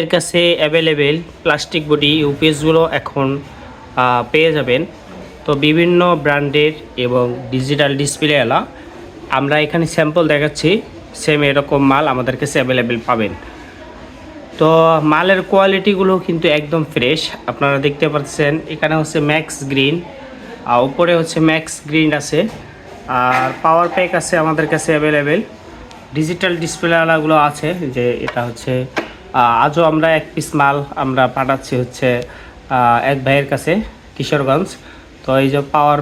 এর কাছে available plastic body ইউপিএসগুলো এখন পেয়ে যাবেন। তো বিভিন্ন ব্র্যান্ডের এবং ডিজিটাল ডিসপ্লে এলা আমরা এখানে স্যাম্পল দেখাচ্ছি সেম এরকম মাল আমাদের কাছে অ্যাভেলেবেল পাবেন। তো মালের কোয়ালিটিগুলো কিন্তু একদম ফ্রেশ আপনারা দেখতে পাচ্ছেন, এখানে হচ্ছে ম্যাক্স গ্রিন আর উপরে হচ্ছে ম্যাক্স গ্রিন আছে। আর পাওয়ার প্যাক আছে আমাদের কাছে অ্যাভেলেবেল ডিজিটাল ডিসপ্লেওয়ালাগুলো আছে, যে এটা হচ্ছে আজও আমরা এক পিস মাল আমরা পাঠাচ্ছি হচ্ছে এক ভাইয়ের কাছে, কিশোরগঞ্জ। তো এই যে পাওয়ার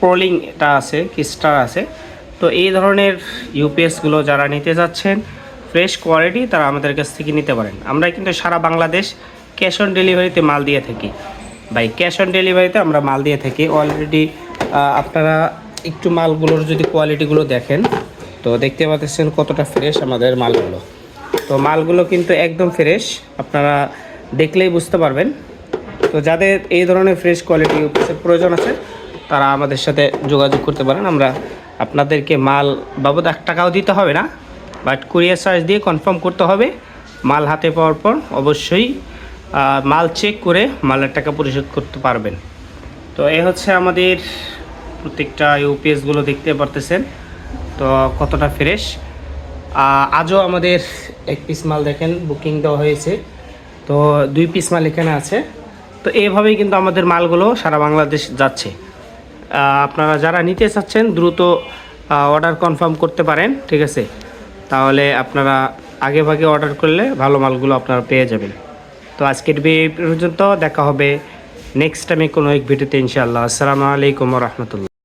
প্রোলিং এটা আছে, কিস্টার আছে। তো এই ধরনের ইউপিএসগুলো যারা নিতে যাচ্ছেন ফ্রেশ কোয়ালিটি তারা আমাদের কাছ থেকে নিতে পারেন। আমরা কিন্তু সারা বাংলাদেশ ক্যাশ অন ডেলিভারিতে মাল দিয়ে থাকি। ভাই ক্যাশ অন ডেলিভারিতে আমরা মাল দিয়ে থাকি। অলরেডি আপনারা একটু মালগুলোর যদি কোয়ালিটিগুলো দেখেন, তো দেখতে পাচ্ছেন কতটা ফ্রেশ আমাদের মালগুলো। তো মালগুলো কিন্তু একদম ফ্রেশ আপনারা দেখলেই বুঝতে পারবেন। তো যাদের এই ধরনের ফ্রেশ কোয়ালিটি প্রয়োজন আছে, তারা আমাদের সাথে যোগাযোগ করতে পারেন। আমরা আপনাদেরকে মাল বাবদ এক টাকাও দিতে হবে না বাট কুরিয়ার চার্জ দিয়ে কনফার্ম করতে হবে। মাল হাতে পাওয়ার পর অবশ্যই মাল চেক করে মালের টাকা পরিশোধ করতে পারবেন। তো এ হচ্ছে আমাদের প্রত্যেকটা ইউপিএসগুলো দেখতে পারতেছেন। তো কতটা ফ্রেশ আজও আমাদের এক পিস মাল দেখেন বুকিং দেওয়া হয়েছে। তো দুই পিস মাল এখানে আছে। তো এইভাবেই কিন্তু আমাদের মালগুলো সারা বাংলাদেশ যাচ্ছে। আপনারা যারা নিতে চাচ্ছেন, দ্রুত অর্ডার কনফার্ম করতে পারেন, ঠিক আছে? তাহলে আপনারা আগে ভাগে অর্ডার করলে ভালো মালগুলো আপনারা পেয়ে যাবেন। তো আজকের পর্যন্ত, দেখা হবে নেক্সট টাইমে কোনো এক ভিডিওতে ইনশাআল্লাহ। আসসালামু আলাইকুম রহমতুল্লাহ।